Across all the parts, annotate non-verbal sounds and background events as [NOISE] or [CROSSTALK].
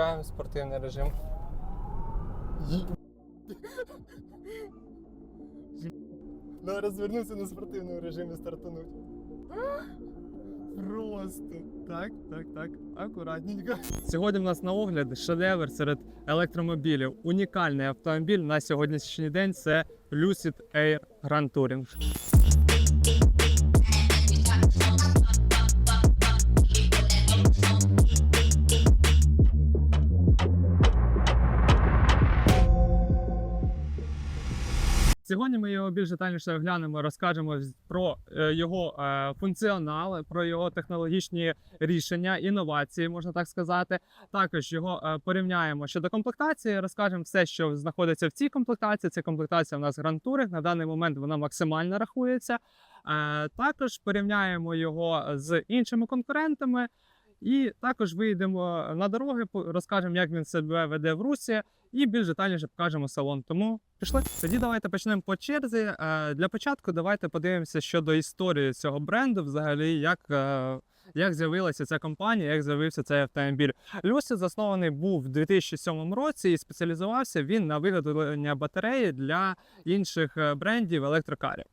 Включаємо спортивний режим. Ну, розвернувся на спортивному режимі стартануть. Просто так, так, так, акуратненько. Сьогодні в нас на огляд шедевр серед електромобілів. Унікальний автомобіль на сьогоднішній день це Lucid Air Grand Touring. Сьогодні ми його більш детальніше оглянемо, розкажемо про е, його е, функціонал, про його технологічні рішення, інновації, можна так сказати. Також його е, порівняємо щодо комплектації, розкажемо все, що знаходиться в цій комплектації. Це комплектація у нас Grand. На даний момент вона максимально рахується. Також порівняємо його з іншими конкурентами. І також вийдемо на дороги, розкажемо, як він себе веде в русі, і більш детальніше покажемо салон. Тому пішли. Тоді давайте почнемо по черзі. Е, Для початку давайте подивимося щодо історії цього бренду, взагалі, як, е, як з'явилася ця компанія, як з'явився цей автомобіль. Lucid заснований був в 2007 році і спеціалізувався він на виготовлення батареї для інших е, брендів електрокарів.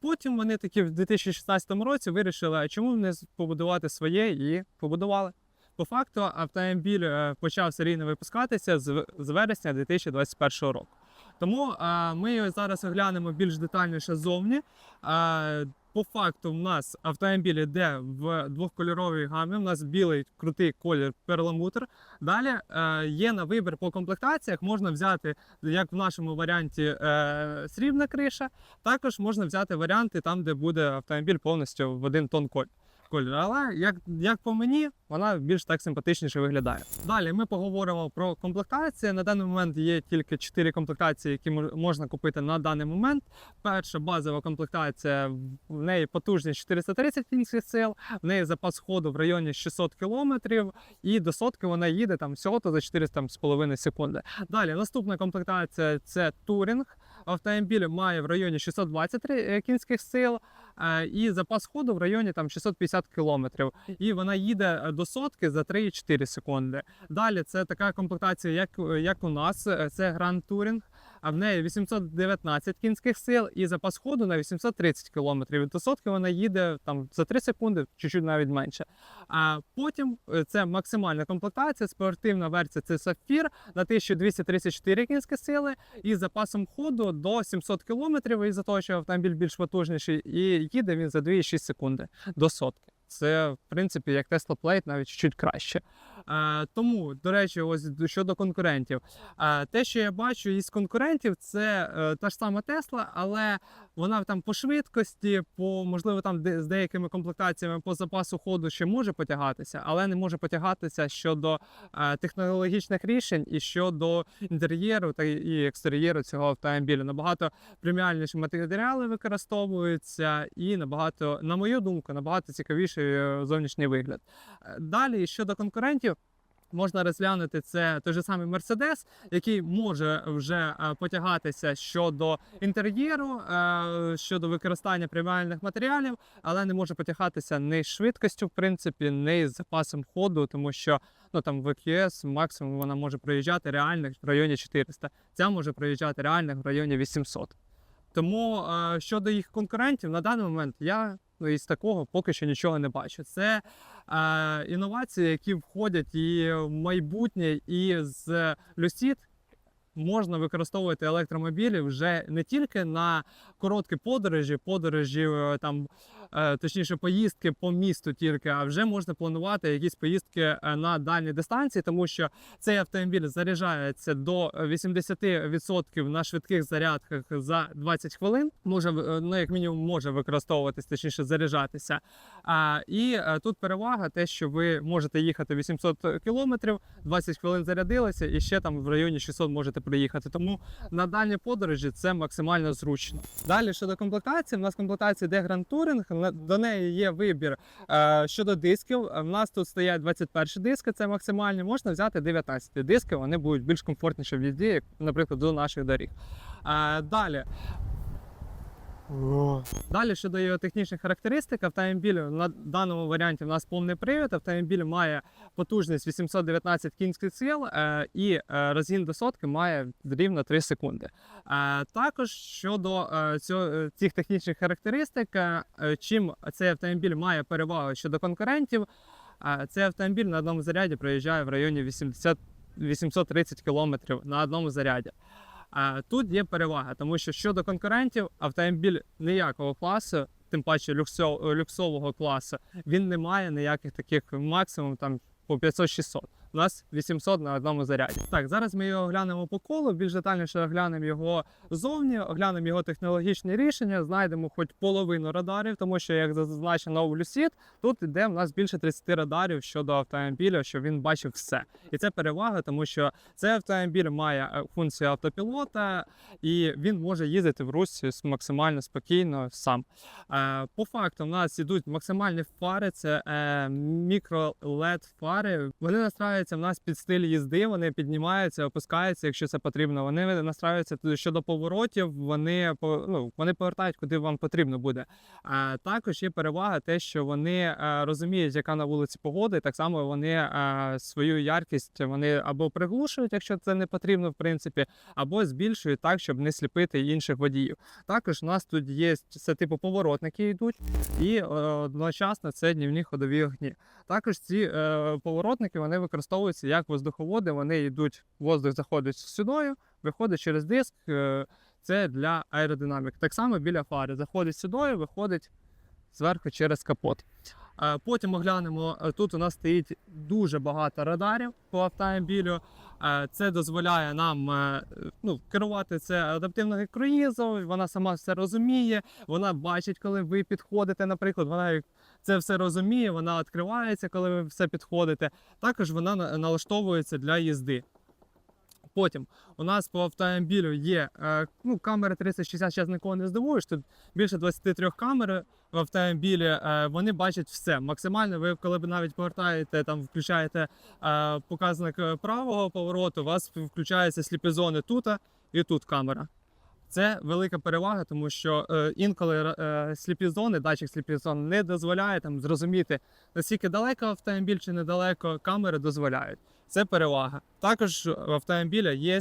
Потім вони такі в 2016 році вирішили, чому не побудувати своє і побудували. По факту автомобіль е, почав серійно випускатися з, вересня 2021 року. Тому ми зараз оглянемо більш детальніше ззовні. По факту, в нас автомобіль йде в двохкольоровій гамі. У нас білий крутий колір перламутр. Далі е, є на вибір по комплектаціях. Можна взяти, як в нашому варіанті, е, срібна криша. Також можна взяти варіанти там, де буде автомобіль повністю в один тон коль- кольору. Але як, як по мені, вона більш так симпатичніше виглядає. Далі ми поговоримо про комплектації. На даний момент є тільки 4 комплектації, які мож- можна купити на даний момент. Перша базова комплектація в неї потужність 430 кінських сил, в неї запас ходу в районі 600 км, і до сотки вона їде там всього-то за 4,5 секунди. Далі наступна комплектація це турінг. Автомобіль має в районі 623 е, кінських сил і запас ходу в районі там 650 км. І вона їде е, до сотки за 3,4 секунди. Далі це така комплектація, як, як у нас, е, це Grand Touring. А в неї 819 кінських сил і запас ходу на 830 км. І до сотки вона їде там за 3 секунди, чуть-чуть навіть менше. А потім е, це максимальна комплектація, спортивна версія це Сафір на 1234 кінські сили і запасом ходу до 700 км, із-за того, що автомобіль більш потужніший, і їде він за 2,6 секунди до сотки. Це, в принципі, як Tesla Plate, навіть чуть краще. Е, тому, до речі, ось щодо конкурентів. Е, те, що я бачу із конкурентів, це е, та ж сама Tesla, але вона там по швидкості, по можливо, там де, з деякими комплектаціями по запасу ходу ще може потягатися, але не може потягатися щодо технологічних рішень і щодо інтер'єру та і екстер'єру цього автомобіля. Набагато преміальніші матеріали використовуються, і набагато, на мою думку, набагато цікавіший зовнішній вигляд. Далі щодо конкурентів. Можна розглянути це той же самий Мерседес, який може вже е, потягатися щодо інтер'єру, е, щодо використання преміальних матеріалів, але не може потягатися ні з швидкістю, в принципі, ні з запасом ходу, тому що ну там в EQS максимум вона може проїжджати реальних в районі 400. Ця може проїжджати реальних в районі 800. Тому е, щодо їх конкурентів, на даний момент я ну, із такого поки що нічого не бачу. Це інновації, які входять і в майбутнє, і з Люсід можна використовувати електромобілі вже не тільки на короткі подорожі, подорожі е, там, точніше, поїздки по місту тільки, а вже можна планувати якісь поїздки е, на дальні дистанції, тому що цей автомобіль заряджається до 80% на швидких зарядках за 20 хвилин. Може, е, ну як мінімум, може використовуватись, точніше заряджатися. А, і е, тут перевага те, що ви можете їхати 800 кілометрів, 20 хвилин зарядилися, і ще там в районі 600 можете приїхати. Тому на дальні подорожі це максимально зручно. Далі щодо комплектації, в нас комплектація йде Grand Touring, до неї є вибір е, щодо дисків. В нас тут стоять 21 диски, це максимальні. Можна взяти 19 диски, вони будуть більш комфортніші в їзді, наприклад, до наших доріг. Е, далі. Далі щодо його технічних характеристик, автомобіль на даному варіанті в нас повний привід. Автомобіль має потужність 819 кінських сил е, і е, розгін до сотки має рівно 3 секунди. Е, також щодо цих технічних характеристик, чим цей автомобіль має перевагу щодо конкурентів, цей автомобіль на одному заряді проїжджає в районі 80 830 км на одному заряді. А тут є перевага, тому що щодо конкурентів, автомобіль ніякого класу, тим паче люксо- люксового класу, він не має ніяких таких максимум там по 500-600. У нас 800 на одному заряді. Так, зараз ми його оглянемо по колу, більш детальніше оглянемо його зовні, оглянемо його технологічні рішення, знайдемо хоч половину радарів, тому що, як зазначено у Lucid, тут іде в нас більше 30 радарів щодо автомобіля, що він бачив все. І це перевага, тому що цей автомобіль має е, функцію автопілота, і він може їздити в русі максимально спокійно сам. Е, По факту, в нас ідуть максимальні фари, це е, мікро led фари. Вони настраюються в нас під стиль їзди, вони піднімаються, опускаються, якщо це потрібно. Вони настраюються щодо поворотів, вони ну, вони повертають куди вам потрібно буде. Е, Також є перевага те, що вони е, розуміють, яка на вулиці погода, і так само вони е, свою яркість вони або приглушують, якщо це не потрібно, в принципі, або збільшують так, щоб не сліпити інших водіїв. Також у нас тут є це типу поворотники йдуть, і е, одночасно це днівні ходові огні. Також ці поворотники вони використовуються як воздуховоди. Вони йдуть, воздух заходить сюди, виходить через диск. Е, це для аеродинаміки. Так само біля фари. Заходить сюдою, виходить зверху через капот. Е, Потім оглянемо, е, тут у нас стоїть дуже багато радарів по автомобілю. Е, Це дозволяє нам е, ну, керувати це адаптивною круїзом. Вона сама все розуміє, вона бачить, коли ви підходите. Наприклад, вона це все розуміє, вона відкривається, коли ви все підходите. Також вона налаштовується для їзди. Потім у нас по автомобілю є е, ну, камери 360, зараз нікого не здивуєш. Тут більше 23 камер в автомобілі. Е, вони бачать все. Максимально, ви коли б навіть повертаєте, там включаєте е, показник правого повороту, у вас включаються сліпі зони тут і тут камера. Це велика перевага, тому що е, інколи е, сліпі зони, датчик сліпі зон не дозволяє там зрозуміти, наскільки далеко автомобіль чи недалеко, камери дозволяють. Це перевага. Також в автомобіля є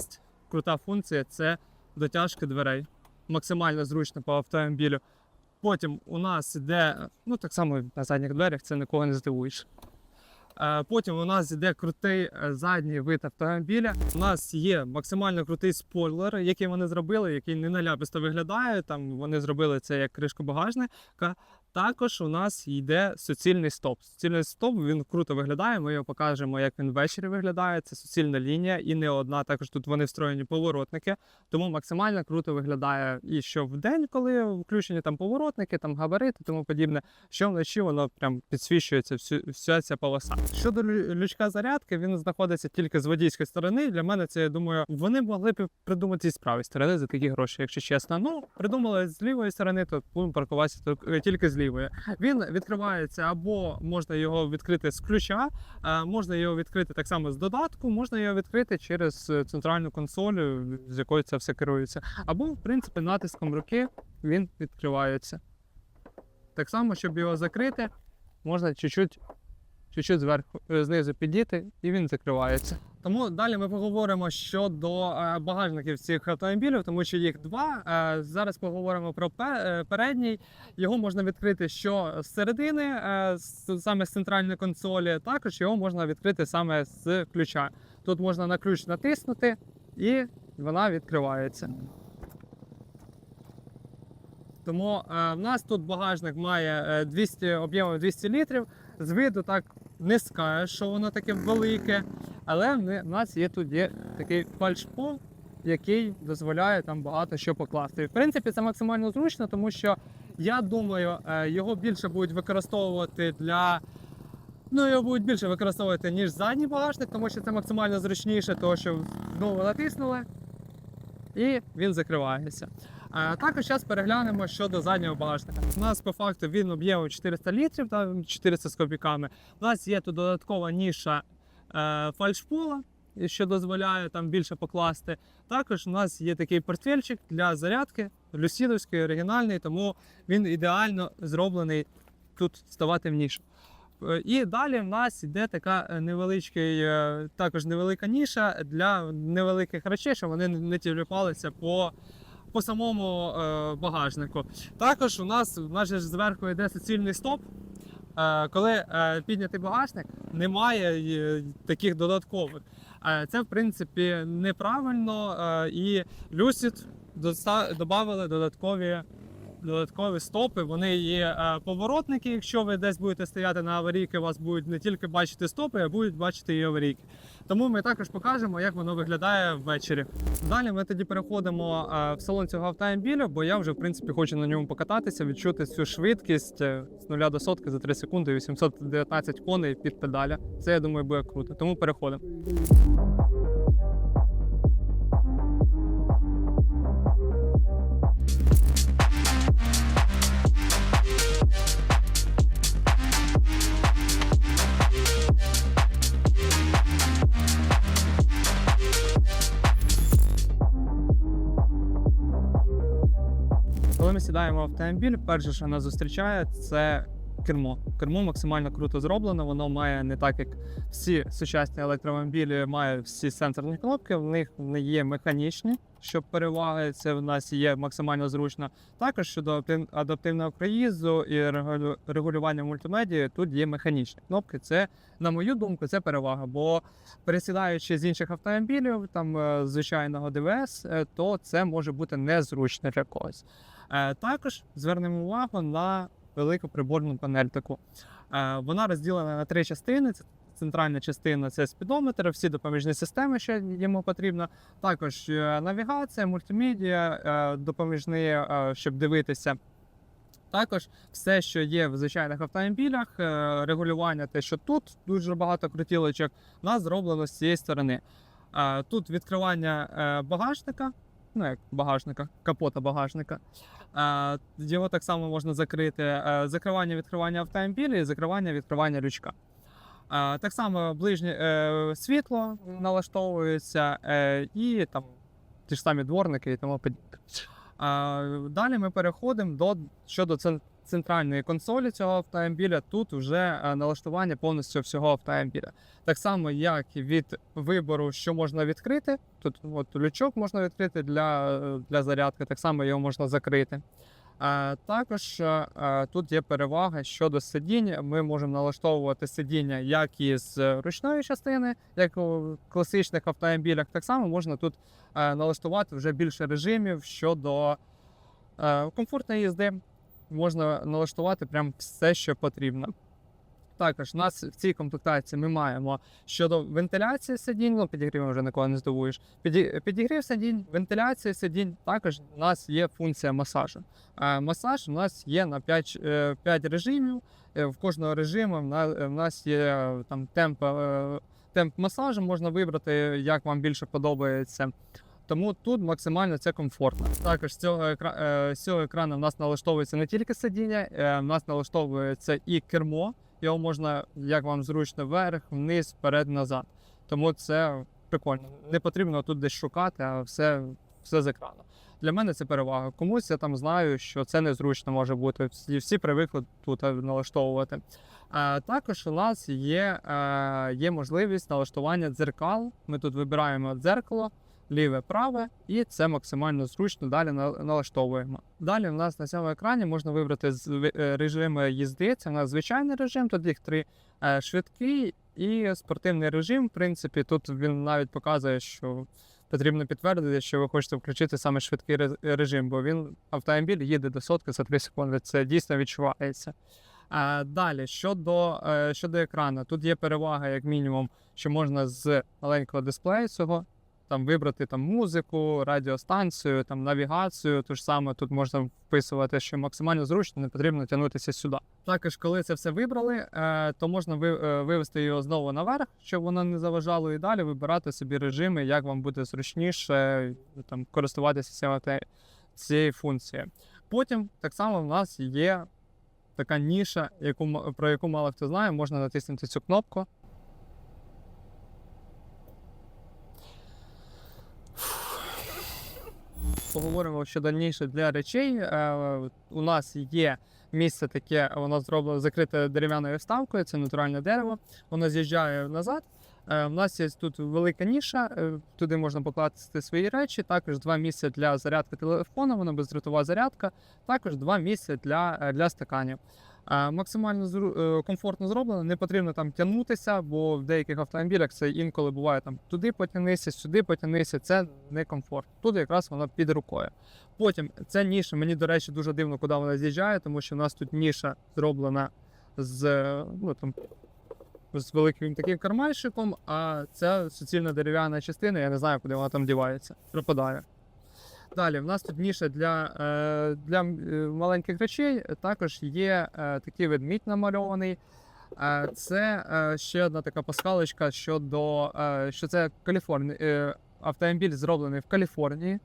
крута функція це дотяжки дверей. Максимально зручно по автомобілю. Потім у нас іде, ну так само на задніх дверях, це нікого не здивуєш. Е, Потім у нас іде крутий е, задній вид автомобіля. У нас є максимально крутий спойлер, який вони зробили, який не наляписто виглядає. Там вони зробили це як кришку багажника. Також у нас йде суцільний стоп. Суцільний стоп він круто виглядає. Ми його покажемо, як він ввечері виглядає. Це суцільна лінія і не одна. Також тут вони встроєні поворотники, тому максимально круто виглядає і що в день, коли включені там поворотники, там габарити, тому подібне, що вночі воно прям підсвічується всю, вся ця полоса. Щодо лю- лючка зарядки, він знаходиться тільки з водійської сторони. Для мене це я думаю, вони могли б придумати з правої сторони за такі гроші, якщо чесно. Ну придумали з лівої сторони, то будемо паркуватися тільки- тільки з лівої. Він відкривається або можна його відкрити з ключа, е, можна його відкрити так само з додатку, можна його відкрити через е, центральну консоль, е, з якою це все керується. Або, в принципі, натиском руки він відкривається. Так само, щоб його закрити, можна чуть-чуть, чуть-чуть зверху, знизу підійти, і він закривається. Тому далі ми поговоримо щодо е, багажників цих автомобілів, тому що їх два. Е, Зараз поговоримо про е, передній. Його можна відкрити що з середини, саме з центральної консолі. Також його можна відкрити саме з ключа. Тут можна на ключ натиснути, і вона відкривається. Тому в нас тут багажник має е, 200 об'ємом 200 літрів. З виду так не скажеш, що воно таке велике. Але в нас є тут є такий фальшпол, який дозволяє там багато що покласти. В принципі, це максимально зручно, тому що я думаю, е, його більше будуть використовувати для. Ну, його будуть більше використовувати, ніж задній багажник, тому що це максимально зручніше, тому що знову натиснули і він закривається. А також зараз переглянемо щодо заднього багажника. У нас по факту він об'ємом 400 літрів, там 400 з копійками. У нас є тут додаткова ніша е, фальшпола. що дозволяє там більше покласти. Також у нас є такий портфельчик для зарядки, люсідовський, оригінальний, тому він ідеально зроблений тут ставати в нішу. Е, І далі в нас йде така е, невеличкий, е, також невелика ніша для невеликих речей, щоб вони не тіліпалися по, по самому е, багажнику. Також у нас, у нас же зверху йде суцільний стоп. Е, Коли е, піднятий багажник, немає е, таких додаткових. Е, Це, в принципі, неправильно. е, І Lucid додавали додаткові додаткові стопи. Вони є е, поворотники. Якщо ви десь будете стояти на аварійки, вас будуть не тільки бачити стопи, а будуть бачити і аварійки. Тому ми також покажемо, як воно виглядає ввечері. Далі ми тоді переходимо е, в салон цього автомобіля, бо я вже в принципі хочу на ньому покататися, відчути цю швидкість е, з нуля до сотки за 3 секунди, 819 коней під педаля. Це я думаю буде круто. Тому переходимо. Сідаємо в автомобіль, перше, що нас зустрічає, це кермо. Кермо максимально круто зроблено. Воно має не так, як всі сучасні електромобілі, має всі сенсорні кнопки. В них вони є механічні, що переваги це в нас є максимально зручно. Також щодо адаптивного проїзду і регулю- регулювання мультимедії, тут є механічні кнопки. Це, на мою думку, це перевага. Бо пересідаючи з інших автомобілів, там е, звичайного ДВС, е, то це може бути незручно для когось. Е, Також звернемо увагу на велику приборну панель таку. Е, Вона розділена на три частини. Це Центральна частина це спідометр, всі допоміжні системи, що йому потрібно. Також е, навігація, мультимедіа, допоміжні, щоб дивитися. Також все, що є в звичайних автомобілях, регулювання, те, що тут дуже багато крутілочок, у нас зроблено з цієї сторони. Тут відкривання багажника, ну як багажника, капота багажника. Його так само можна закрити. Е, Закривання відкривання автомобіля і закривання відкривання лючка. Е, Так само ближнє е, світло налаштовується е, і там ті ж самі дворники і тому подібне. Далі ми переходимо до щодо центральної консолі цього автомобіля. Тут вже е, налаштування повністю всього автомобіля. Так само, як і від вибору, що можна відкрити. Тут от лючок можна відкрити для, е, для зарядки, так само його можна закрити. Також е, е, тут є перевага щодо сидінь. Ми можемо налаштовувати сидіння як із ручної частини, як у класичних автомобілях. Так само можна тут налаштувати вже більше режимів щодо комфортної їзди. Можна налаштувати прям все, що потрібно. Також у нас в цій комплектації ми маємо щодо вентиляції сидінь, ну підігрівом вже нікого не здивуєш. Підігрів сидінь, вентиляція сидінь. Також у нас є функція масажу. Е, Масаж у нас є на 5, 5 режимів. Е, В кожного режиму в нас є е, там темп, е, темп масажу, можна вибрати, як вам більше подобається. Тому тут максимально це комфортно. Також з цього, екра... е, з цього екрану в нас налаштовується не тільки сидіння, е, в нас налаштовується і кермо. Його можна, як вам зручно, вверх, вниз, вперед, назад. Тому це прикольно. Не потрібно тут десь шукати, а все, все з екрану. Для мене це перевага. Комусь я там знаю, що це незручно може бути. Всі, всі привикли тут е, налаштовувати. Е, також у нас є, є можливість налаштування дзеркал. Ми тут вибираємо дзеркало, ліве, праве, і це максимально зручно далі налаштовуємо. Далі у нас на цьому екрані можна вибрати е, режими їзди. Це у нас звичайний режим, тут їх три Е, швидкий і спортивний режим. В принципі, тут він навіть показує, що потрібно підтвердити, що ви хочете включити саме швидкий режим, бо він автомобіль їде до сотки за 3 секунди. Це дійсно відчувається. Е, Далі щодо, щодо екрану, тут є перевага, як мінімум, що можна з маленького дисплею цього там вибрати там музику, радіостанцію, там навігацію. Ту ж саме тут можна вписувати, що максимально зручно, не потрібно тягнутися сюди. Також, коли це все вибрали, е, то можна е, вивести його знову наверх, щоб воно не заважало, і далі вибирати собі режими, як вам буде зручніше е, там користуватися цією функцією. Потім так само в нас є така ніша, яку про яку мало хто знає, можна натиснути цю кнопку. Поговоримо ще дальніше для речей. Е, У нас є місце таке, воно зроблено закрите дерев'яною вставкою, це натуральне дерево. Воно з'їжджає назад. Е, У нас є тут велика ніша, е, туди можна покласти свої речі. Також два місця для зарядки телефону, воно бездротова зарядка. Також два місця для, для стаканів. Максимально е, комфортно зроблено, не потрібно там тягнутися, бо в деяких автомобілях це інколи буває там туди потягнися, сюди потягнися. Це не комфорт. Тут якраз воно під рукою. Потім ця ніша, мені до речі, дуже дивно, куди вона з'їжджає, тому що в нас тут ніша зроблена з, ну, там, з великим таким карманчиком, а це суцільна дерев'яна частина, я не знаю, куди вона там дівається. Пропадає. Далі, в нас тут ніша для, е, для е, маленьких речей. Також є е, такий ведмідь намальований. Це ще одна така пасхалочка щодо що це Каліфорні... е, автомобіль зроблений в Каліфорнії.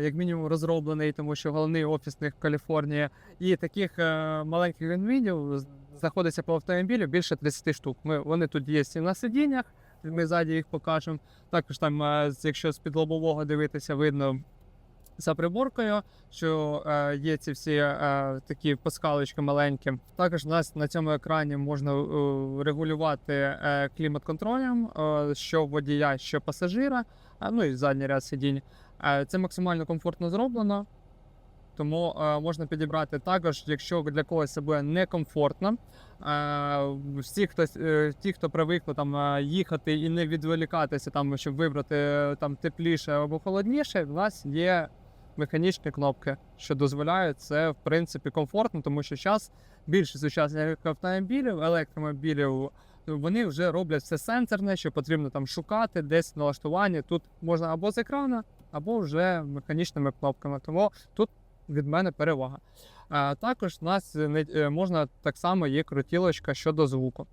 Як мінімум розроблений, тому що головний офіс них в Каліфорнії. І таких маленьких ведмідів знаходиться по автомобілю більше 30 штук. Ми, вони тут є і на сидіннях, ми ззаді їх покажемо. Також там, якщо з під лобового дивитися, видно за приборкою, що е, є ці всі е, такі паскалочки маленькі. Також у нас на цьому екрані можна е, регулювати е, клімат-контролем, е, що водія, що пасажира, а, ну і задній ряд сидінь. Е, це максимально комфортно зроблено. Тому е, можна підібрати також, якщо для когось це буде некомфортно. Е, всі, хто, е, ті, хто привикли там е, їхати і не відволікатися, там, щоб вибрати е, там тепліше або холодніше, в нас є механічні кнопки, що дозволяють це в принципі комфортно, тому що зараз більшість сучасних автомобілів, електромобілів, вони вже роблять все сенсорне, що потрібно там шукати, десь налаштування. Тут можна або з екрана, або вже механічними кнопками. Тому тут від мене перевага. А, також у нас е, можна так само є крутілочка щодо звуку.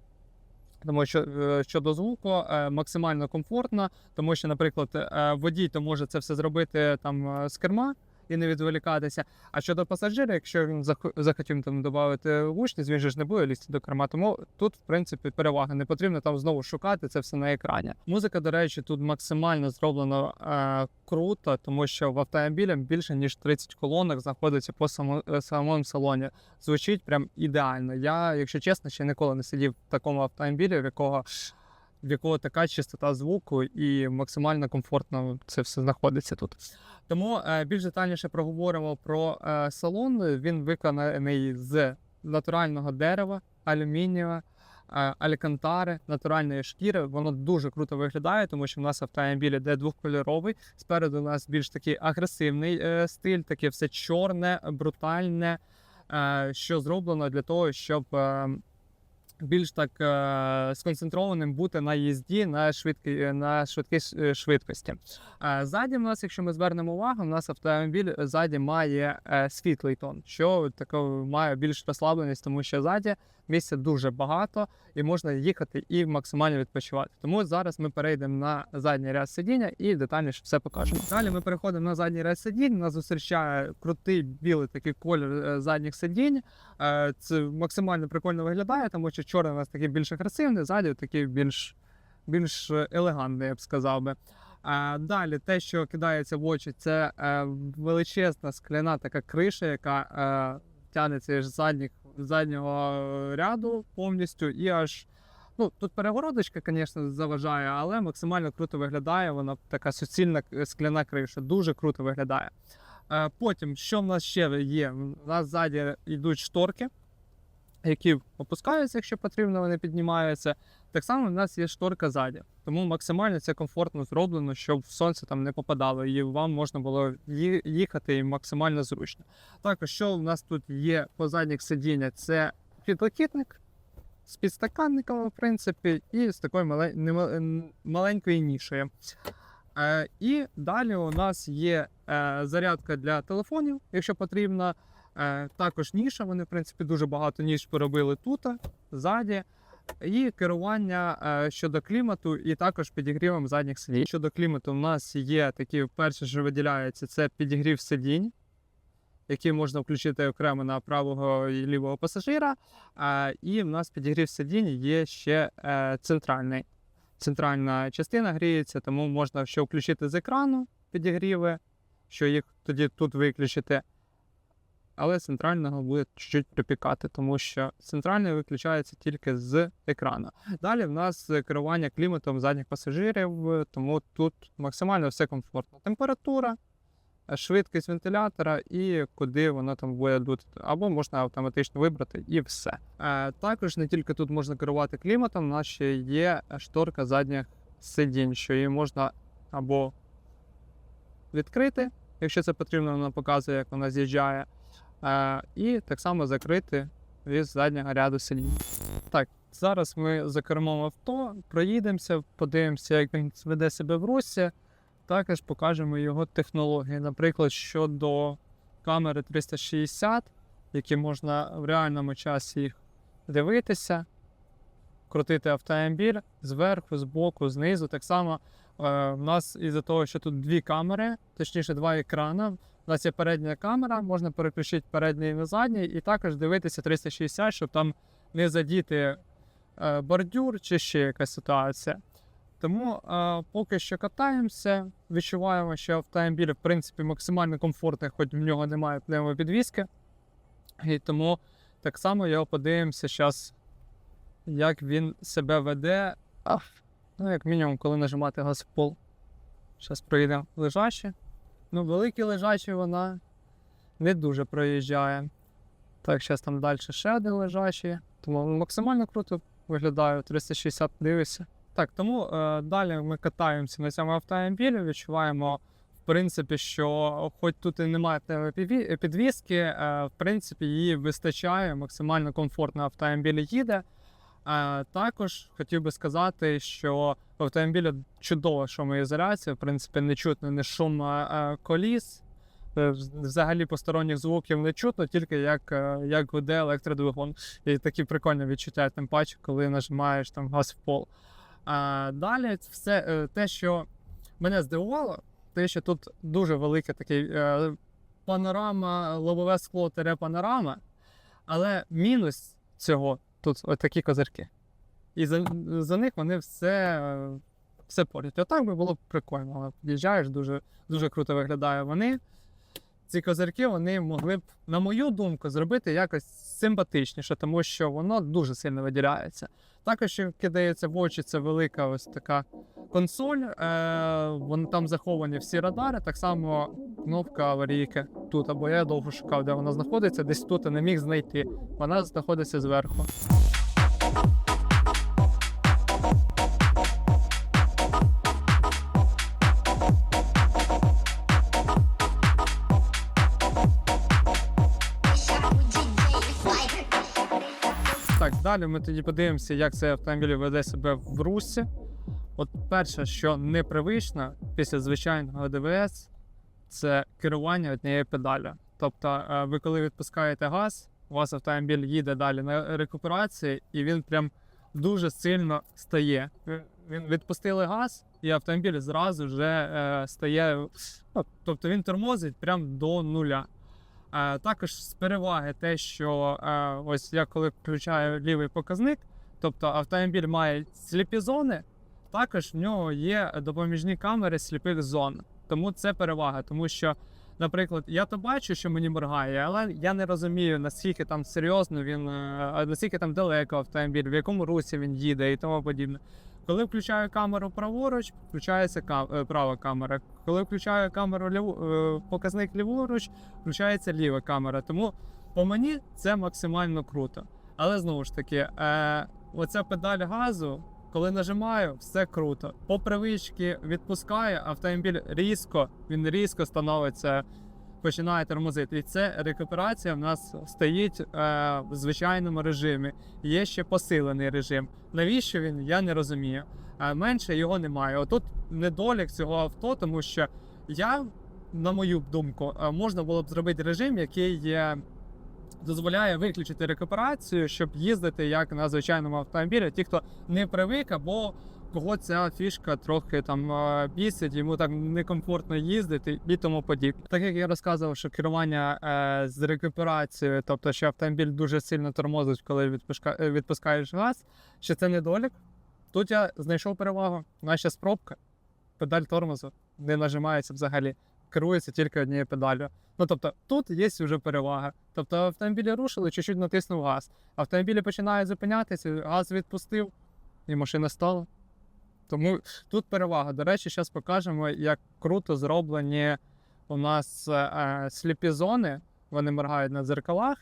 Тому що е, щодо звуку е, максимально комфортно, тому що, наприклад, е, водій то може це все зробити там з керма і не відволікатися. А щодо пасажира, якщо він зах- захотів там додати гучність, він же ж не буде лізти до керма. Тому тут, в принципі, перевага. Не потрібно там знову шукати це все на екрані. Музика, до речі, тут максимально зроблено е, круто, тому що в автомобілі більше ніж 30 колонок знаходиться по само, е, самому салоні. Звучить прям ідеально. Я, якщо чесно, ще ніколи не сидів в такому автомобілі, в якого в якого така чистота звуку і максимально комфортно це все знаходиться тут. Тому е, більш детальніше проговоримо про е, салон. Він виконаний з натурального дерева, алюмінієва, е, алькантари, натуральної шкіри. Воно дуже круто виглядає, тому що в нас автомобіль іде двохкольоровий. Спереду у нас більш такий агресивний стиль, таке все чорне, брутальне, що зроблено для того, щоб. Е, більш так е, сконцентрованим бути на їзді на швидкі, на швидкій швидкості. Е, ззаді в нас, якщо ми звернемо увагу, у нас автомобіль ззаді має е, світлий тон, що таке має більш розслабленість, тому що ззаді місця дуже багато і можна їхати і максимально відпочивати. Тому зараз ми перейдемо на задній ряд сидіння і детальніше все покажемо. Далі ми переходимо на задній ряд сидінь. Нас зустрічає крутий білий такий колір е, задніх сидінь. Е, Це максимально прикольно виглядає, тому що чорний у нас такий більш агресивний, ззаді такий більш, більш елегантний, я б сказав би. Далі те, що кидається в очі, це е, величезна скляна така криша, яка е, тягнеться з задніх, заднього ряду повністю і аж. Ну, тут перегородочка, звісно, заважає, але максимально круто виглядає. Вона така суцільна е, скляна криша, дуже круто виглядає. Е, Потім, що в нас ще є? У нас ззаді йдуть шторки, які опускаються, якщо потрібно, вони піднімаються. Так само в нас є шторка ззаді. Тому максимально це комфортно зроблено, щоб сонце там не попадало, і вам можна було їхати і максимально зручно. Також, що в нас тут є по задніх сидіння, це підлокітник з підстаканниками, в принципі, і з такою маленькою нішею. Е, і далі у нас є е, зарядка для телефонів, якщо потрібно. Е, також ніша. Вони, в принципі, дуже багато ніж поробили тут, ззаді. І керування е, щодо клімату, і також підігрівом задніх сидінь. Щодо клімату, у нас є такі, перше, що виділяється, це підігрів сидінь, який можна включити окремо на правого і лівого пасажира. Е, і в нас підігрів сидінь є ще центральний. Центральна частина гріється, тому можна ще включити з екрану підігріви, що їх тоді тут виключити. Але центрального буде чуть-чуть припікати, тому що центральний виключається тільки з екрану. Далі в нас керування кліматом задніх пасажирів, тому тут максимально все комфортно. Температура, швидкість вентилятора і куди воно там буде дути. Або можна автоматично вибрати і все. Е, також не тільки тут можна керувати кліматом, у нас ще є шторка задніх сидінь, що її можна або відкрити, якщо це потрібно, вона показує, як вона з'їжджає. І так само закрити від заднього ряду сидінь. Так, зараз ми за кермом авто, проїдемося, подивимося, як він веде себе в русі. Також покажемо його технології. Наприклад, щодо камери 360, які можна в реальному часі їх дивитися, крутити автомобіль зверху, збоку, знизу. Так само е, в нас із-за того, що тут дві камери, точніше, два екрани. У нас є передня камера, можна переключити передній на задній, і також дивитися 360, щоб там не задіти е, бордюр чи ще якась ситуація. Тому е, поки що катаємося, відчуваємо, що автомобіль в принципі максимально комфортний, хоч в нього немає пневмопідвіски. І тому так само його подивимося зараз, як він себе веде. Ну, як мінімум, коли нажимати газ в пол. Зараз проїдемо лежачі. Ну, великі лежачі вона не дуже проїжджає. Так, зараз там далі ще один лежачий. Тому максимально круто виглядає 360 дивишся. Так, тому е, далі ми катаємося на цьому автомобілі, відчуваємо, в принципі, що хоч тут і немає підвіски, е, в принципі, її вистачає, максимально комфортно автомобіль їде. Е, також хотів би сказати, що в автомобілі чудова шумоізоляція, в принципі, не чутно ні шум е, коліс. е, Взагалі посторонніх звуків не чутно, тільки як, як гуде електродвигун. І такі прикольні відчуття, тим паче, коли нажимаєш там газ в пол. А, далі все те, що мене здивувало, те, що тут дуже велике такий панорама, лобове скло тере панорама, але мінус цього тут отакі козирки. І за, за них вони все, все порять. Отак би було прикольно, але під'їжджаєш, дуже, дуже круто виглядає вони. Ці козирки вони могли б, на мою думку, зробити якось симпатичніше, тому що воно дуже сильно виділяється. Також кидається в очі, це велика ось така консоль. Е, вони там заховані всі радари. Так само кнопка аварійки тут. Або я довго шукав, де вона знаходиться. Десь тут і не міг знайти. Вона знаходиться зверху. Далі ми тоді подивимося, як цей автомобіль веде себе в русі. От перше, що непривично після звичайного ДВС, це керування однією педалю. Тобто, е, ви коли відпускаєте газ, у вас автомобіль їде далі на рекуперації, і він прям дуже сильно стає. Він відпустили газ, і автомобіль зразу вже е, стає. Ну, тобто він тормозить прям до нуля. Також з переваги те, що ось я коли включаю лівий показник, тобто автомобіль має сліпі зони, також в нього є допоміжні камери сліпих зон. Тому це перевага, тому що, наприклад, я то бачу, що мені моргає, але я не розумію, наскільки там серйозно він, е, наскільки там далеко автомобіль, в якому русі він їде і тому подібне. Коли включаю камеру праворуч, включається е, права камера. Коли включаю камеру ліву... е, показник ліворуч, включається ліва камера. Тому по мені це максимально круто. Але знову ж таки, е, оця педаль газу, коли нажимаю, все круто. По привичці відпускаю, автомобіль різко, він різко становиться, починає тормозити. І це рекуперація в нас стоїть е, в звичайному режимі. Є ще посилений режим. Навіщо він? Я не розумію. Е, менше його немає. Отут недолік цього авто, тому що я, на мою думку, е, можна було б зробити режим, який є. Дозволяє виключити рекуперацію, щоб їздити як на звичайному автомобілі. Ті, хто не привик, або кого ця фішка трохи там е, бісить, йому так некомфортно їздити і тому подібне. Так як я розказував, що керування е, з рекуперацією, тобто що автомобіль дуже сильно тормозить, коли відпуска, е, відпускаєш газ, що це недолік. Тут я знайшов перевагу. У нас ще пробка, педаль тормозу не нажимається взагалі. керується тільки однією педаллю. Ну тобто тут є вже перевага. Тобто автомобілі рушили, чуть-чуть натиснув газ. Автомобілі починають зупинятися, газ відпустив, і машина стала. Тому тут перевага. До речі, зараз покажемо, як круто зроблені у нас е, сліпі зони. Вони моргають на дзеркалах,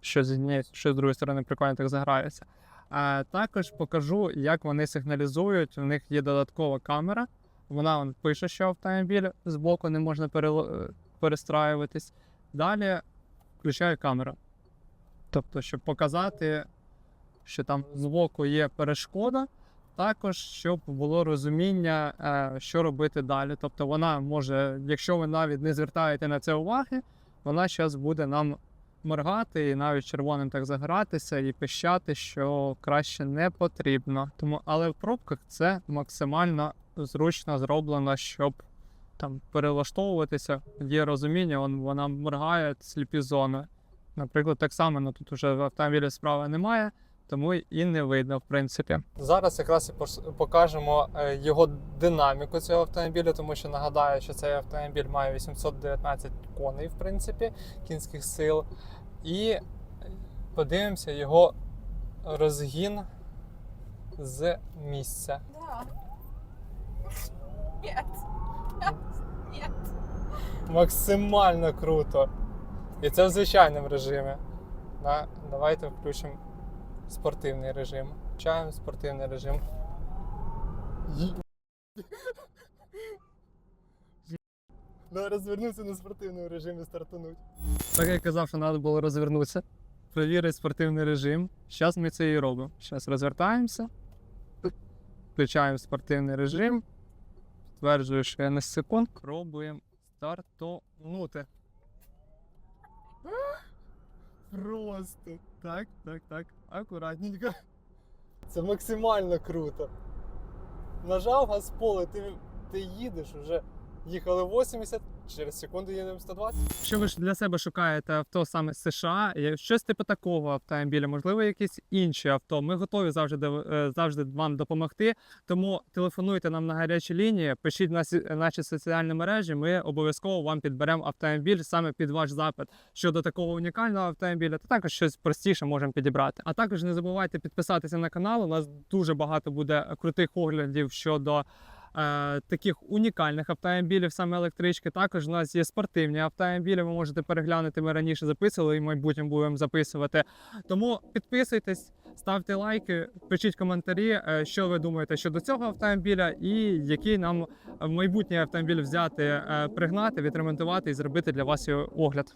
що з однієї, що з другої сторони прикольно так заграються. А також покажу, як вони сигналізують. У них є додаткова камера. Вона вон, пише, що автомобіль збоку не можна перело- е, перестраюватись. Далі включаю камеру. Тобто, щоб показати, що там збоку є перешкода, також щоб було розуміння, е, що робити далі. Тобто, вона може, якщо ви навіть не звертаєте на це уваги, вона зараз буде нам моргати і навіть червоним так загратися і пищати, що краще не потрібно. Тому, але в пробках це максимально зручно зроблено, щоб там перелаштовуватися. Є розуміння, вон, вона моргає сліпі зони. Наприклад, так само ну, тут вже в автомобілі справи немає, тому і не видно, в принципі. Зараз якраз і покажемо е, його динаміку цього автомобіля, тому що нагадаю, що цей автомобіль має 819 коней, в принципі, кінських сил. І подивимося його розгін з місця. Да. Нет. Нет. Максимально круто. І це в звичайному режимі. Давайте включимо спортивний режим. Включаємо спортивний режим. Да, розвернувся на спортивному режимі стартануть. Так я казав, що треба було розвернутися, перевірити спортивний режим. Зараз ми це і робимо. Зараз розвертаємося, включаємо спортивний режим. Підтверджую, що я на секунд. Пробуємо стартонути. Просто так, так, так. Акуратненько. [LAUGHS] Це максимально круто. Нажав газ поле, ти, ти їдеш уже. Їхали 80, через секунду їдемо 120. Якщо ви ж для себе шукаєте авто саме з США, щось типу такого автомобіля, можливо, якісь інші авто. Ми готові завжди е, завжди вам допомогти. Тому телефонуйте нам на гарячі лінії, пишіть на наші соціальні мережі. Ми обов'язково вам підберемо автомобіль саме під ваш запит щодо такого унікального автомобіля, та також щось простіше можемо підібрати. А також не забувайте підписатися на канал. У нас дуже багато буде крутих оглядів щодо. Е, Таких унікальних автомобілів, саме електрички. Також у нас є спортивні автомобілі. Ви можете переглянути. Ми раніше записували і в будемо записувати. Тому підписуйтесь, ставте лайки, пишіть коментарі, е, що ви думаєте щодо цього автомобіля, і який нам майбутній автомобіль взяти, е, пригнати, відремонтувати і зробити для вас його огляд.